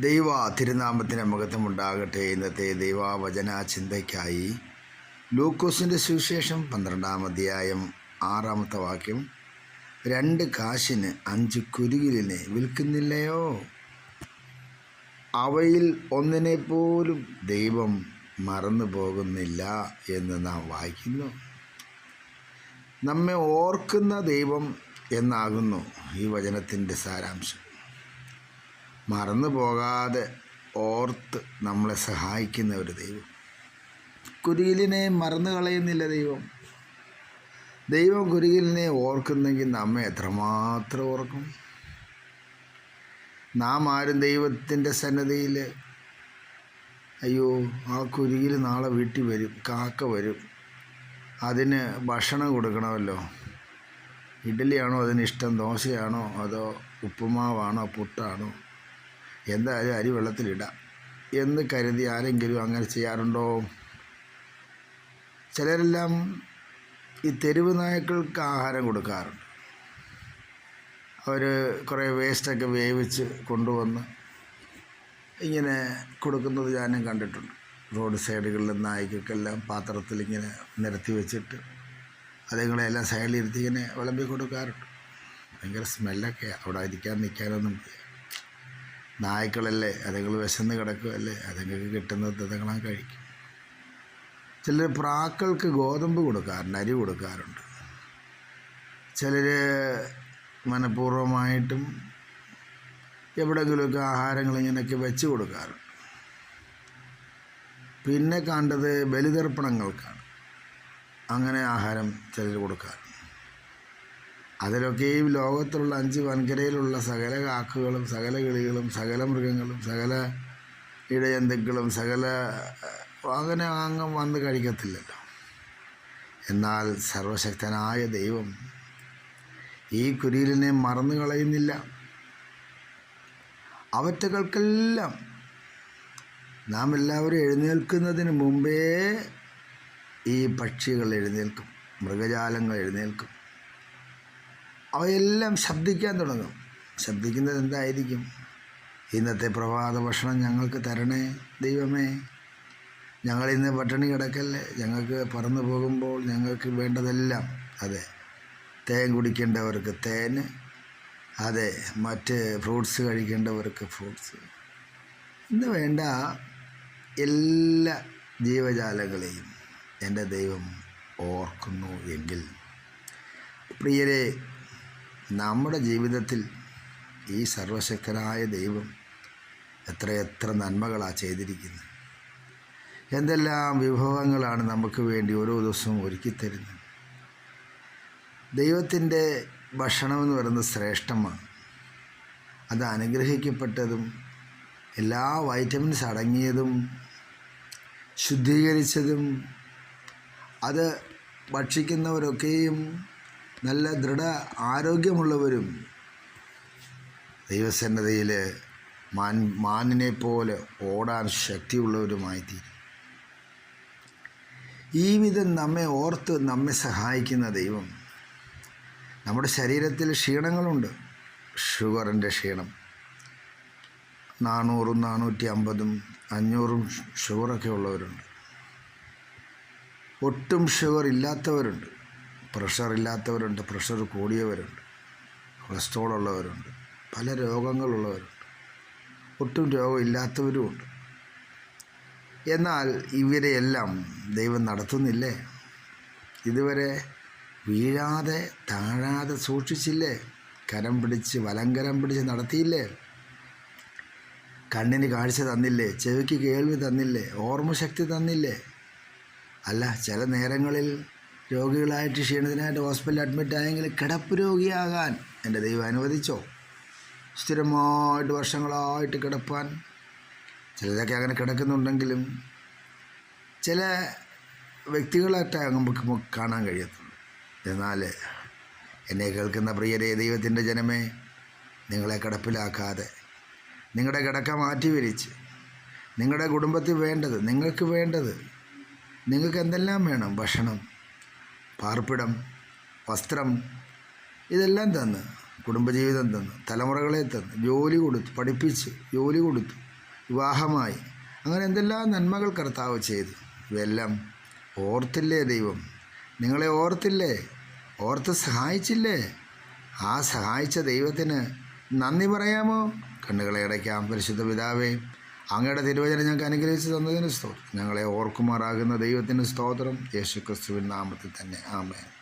ദൈവ തിരുനാമത്തിന് മുഖത്തുമുണ്ടാകട്ടെ ഇന്നത്തെ ദൈവവചന ചിന്തയ്ക്കായി ലൂക്കോസിന്റെ സുവിശേഷം പന്ത്രണ്ടാം അധ്യായം ആറാമത്തെ വാക്യം രണ്ട് കാശിന് അഞ്ച് കുരുകിലിനെ വിൽക്കുന്നില്ലയോ? അവയിൽ ഒന്നിനെ പോലും ദൈവം മറന്നു പോകുന്നില്ല എന്ന് നാം വായിക്കുന്നു. നമ്മെ ഓർക്കുന്ന ദൈവം എന്നാകുന്നു ഈ വചനത്തിന്റെ സാരാംശം. മറന്നു പോകാതെ ഓർത്ത് നമ്മളെ സഹായിക്കുന്ന ഒരു ദൈവം. കുരുകിലിനെ മറന്നു കളയുന്നില്ല ദൈവം. ദൈവം കുരുകിലിനെ ഓർക്കുന്നെങ്കിൽ നമ്മെ എത്രമാത്രം ഓർക്കും. നാം ആരും ദൈവത്തിന്റെ സന്നദ്ധയിൽ അയ്യോ ആ കുരുകിൽ നാളെ വീട്ടിൽ വരും കാക്ക വരും അതിന് ഭക്ഷണം കൊടുക്കണമല്ലോ. ഇഡ്ഡലിയാണോ അതിന് ഇഷ്ടം ദോശയാണോ അതോ ഉപ്പുമാവാണോ പുട്ടാണോ? എന്തായാലും അരി വെള്ളത്തിലിടാം. എന്ന് കരുതി ആരെങ്കിലും അങ്ങനെ ചെയ്യാറുണ്ടോ? ചിലരെല്ലാം ഈ തെരുവ് നായ്ക്കൾക്ക് ആഹാരം കൊടുക്കാറുണ്ട്. അവർ കുറേ വേസ്റ്റൊക്കെ വേവിച്ച് കൊണ്ടുവന്ന് ഇങ്ങനെ കൊടുക്കുന്നത് ഞാനും കണ്ടിട്ടുണ്ട്. റോഡ് സൈഡുകളിൽ നായ്ക്കൾക്കെല്ലാം പാത്രത്തിൽ ഇങ്ങനെ നിരത്തി വെച്ചിട്ട് അതുങ്ങളെല്ലാം സൈഡിലിരുത്തി ഇങ്ങനെ വിളമ്പി കൊടുക്കാറുണ്ട്. ഭയങ്കര സ്മെല്ലൊക്കെ അവിടെ ഇരിക്കാൻ നിൽക്കാനൊന്നും. നായ്ക്കളല്ലേ? അതുങ്ങൾ വിശന്ന് കിടക്കുമല്ലേ അതുങ്ങൾക്ക് കിട്ടുന്നത് അതുങ്ങളാ കഴിക്കും. ചിലർ പ്രാക്കൾക്ക് ഗോതമ്പ് കൊടുക്കാറുണ്ട് അരി കൊടുക്കാറുണ്ട്. ചിലർ മനഃപൂർവമായിട്ടും എവിടെയെങ്കിലുമൊക്കെ ആഹാരങ്ങൾ ഇങ്ങനെയൊക്കെ വെച്ച് കൊടുക്കാറുണ്ട്. പിന്നെ കണ്ടത് ബലിതർപ്പണങ്ങൾക്കാണ്. അങ്ങനെ ആഹാരം ചിലർ കൊടുക്കാറുണ്ട്. അതിലൊക്കെയും ലോകത്തുള്ള അഞ്ച് വൻകരയിലുള്ള സകല കാക്കുകളും സകല കിളികളും സകല മൃഗങ്ങളും സകല ഇടയന്തുക്കളും സകല അങ്ങനെ അങ്ങ് വന്ന് കഴിക്കത്തില്ലല്ലോ. എന്നാൽ സർവശക്തനായ ദൈവം ഈ കുരിലിനെ മറന്നു കളയുന്നില്ല. അവറ്റകൾക്കെല്ലാം നാം എല്ലാവരും എഴുന്നേൽക്കുന്നതിന് മുമ്പേ ഈ പക്ഷികൾ എഴുന്നേൽക്കും മൃഗജാലങ്ങൾ എഴുന്നേൽക്കും. അവയെല്ലാം ശബ്ദിക്കാൻ തുടങ്ങും. ശബ്ദിക്കുന്നത് എന്തായിരിക്കും? ഇന്നത്തെ പ്രഭാത ഭക്ഷണം ഞങ്ങൾക്ക് തരണേ ദൈവമേ. ഞങ്ങളിന്ന് പട്ടിണി കിടക്കല്ലേ? ഞങ്ങൾക്ക് പറന്നു പോകുമ്പോൾ ഞങ്ങൾക്ക് വേണ്ടതെല്ലാം അതെ തേൻ കുടിക്കേണ്ടവർക്ക് തേൻ അതെ മറ്റ് ഫ്രൂട്ട്സ് കഴിക്കേണ്ടവർക്ക് ഫ്രൂട്ട്സ്. ഇന്ന് വേണ്ട എല്ലാ ജീവജാലങ്ങളെയും എന്റെ ദൈവം ഓർക്കുന്നു എങ്കിൽ. പ്രിയരെ നമ്മുടെ ജീവിതത്തിൽ ഈ സർവശക്തനായ ദൈവം എത്രയെത്ര നന്മകളാണ് ചെയ്തിരിക്കുന്നത്. എന്തെല്ലാം വിഭവങ്ങളാണ് നമുക്ക് വേണ്ടി ഓരോ ദിവസവും ഒരുക്കിത്തരുന്നത് ദൈവത്തിന്റെ ഭക്ഷണമെന്ന് പറയുന്നത് ശ്രേഷ്ഠമാണ്. അത് അനുഗ്രഹിക്കപ്പെട്ടതും എല്ലാ വൈറ്റമിൻസ് അടങ്ങിയതും ശുദ്ധീകരിച്ചതും അത് ഭക്ഷിക്കുന്നവരൊക്കെയും നല്ല ദൃഢ ആരോഗ്യമുള്ളവരും ദൈവസന്നതയിൽ മാൻ മാനിനെ പോലെ ഓടാൻ ശക്തിയുള്ളവരുമായി തീരും ഈ വിധം നമ്മെ ഓർത്ത് നമ്മെ സഹായിക്കുന്ന ദൈവം നമ്മുടെ ശരീരത്തിൽ ക്ഷീണങ്ങളുണ്ട്. ഷുഗറിന്റെ ക്ഷീണം നാനൂറും നാനൂറ്റി അമ്പതും അഞ്ഞൂറും ഷുഗറൊക്കെ ഉള്ളവരുണ്ട്. ഒട്ടും ഷുഗർ ഇല്ലാത്തവരുണ്ട്. പ്രഷർ ഇല്ലാത്തവരുണ്ട് പ്രഷർ കൂടിയവരുണ്ട് കൊളസ്ട്രോൾ ഉള്ളവരുണ്ട് പല രോഗങ്ങളുള്ളവരുണ്ട് ഒട്ടും രോഗമില്ലാത്തവരുമുണ്ട്. എന്നാൽ ഇവരെയെല്ലാം ദൈവം നടത്തുന്നില്ലേ? ഇതുവരെ വീഴാതെ താഴാതെ സൂക്ഷിച്ചില്ലേ? കരം പിടിച്ച് വലങ്കരം പിടിച്ച് നടത്തിയില്ലേ? കണ്ണിന് കാഴ്ച തന്നില്ലേ? ചെവിക്ക് കേൾവി തന്നില്ലേ? ഓർമ്മശക്തി തന്നില്ലേ? അല്ല ചില നേരങ്ങളിൽ രോഗികളായിട്ട് ക്ഷീണത്തിനായിട്ട് ഹോസ്പിറ്റലിൽ അഡ്മിറ്റ് ആയെങ്കിൽ കിടപ്പ് രോഗിയാകാൻ എന്റെ ദൈവം അനുവദിച്ചോ? സ്ഥിരമായിട്ട് വർഷങ്ങളായിട്ട് കിടപ്പാൻ ചിലതൊക്കെ അങ്ങനെ കിടക്കുന്നുണ്ടെങ്കിലും ചില വ്യക്തികളായിട്ട് നമുക്ക് കാണാൻ കഴിയത്തുള്ളൂ. എന്നാൽ എന്നെ കേൾക്കുന്ന പ്രിയരെ ദൈവത്തിന്റെ ജനമേ നിങ്ങളെ കിടപ്പിലാക്കാതെ നിങ്ങളുടെ കിടക്ക മാറ്റി വിരിച്ച് നിങ്ങളുടെ കുടുംബത്തിൽ വേണ്ടത് നിങ്ങൾക്ക് വേണ്ടത് നിങ്ങൾക്ക് എന്തെല്ലാം വേണം? ഭക്ഷണം പാർപ്പിടം വസ്ത്രം ഇതെല്ലാം തന്ന് കുടുംബജീവിതം തന്ന് തലമുറകളെ തന്ന് ജോലി കൊടുത്തു പഠിപ്പിച്ച് ജോലി കൊടുത്തു വിവാഹമായി. അങ്ങനെ എന്തെല്ലാം നന്മകൾ കർത്താവ് ചെയ്തു. ഇവയെല്ലാം ഓർത്തില്ലേ ദൈവം? നിങ്ങളെ ഓർത്തില്ലേ? ഓർത്ത് സഹായിച്ചില്ലേ? ആ സഹായിച്ച ദൈവത്തിന് നന്ദി പറയാമോ? കണ്ണുകളെ അടയ്ക്കാം. പരിശുദ്ധ പിതാവേ അങ്ങയുടെ തിരുവചനം ഞങ്ങൾക്ക് അനുഗ്രഹിച്ച് തന്നതിന് സ്തോത്രം. ഞങ്ങളെ ഓർക്കുമാറാകുന്ന ദൈവത്തിന് സ്തോത്രം യേശുക്രിസ്തുവിൻ നാമത്തിൽ തന്നെ. ആമേൻ.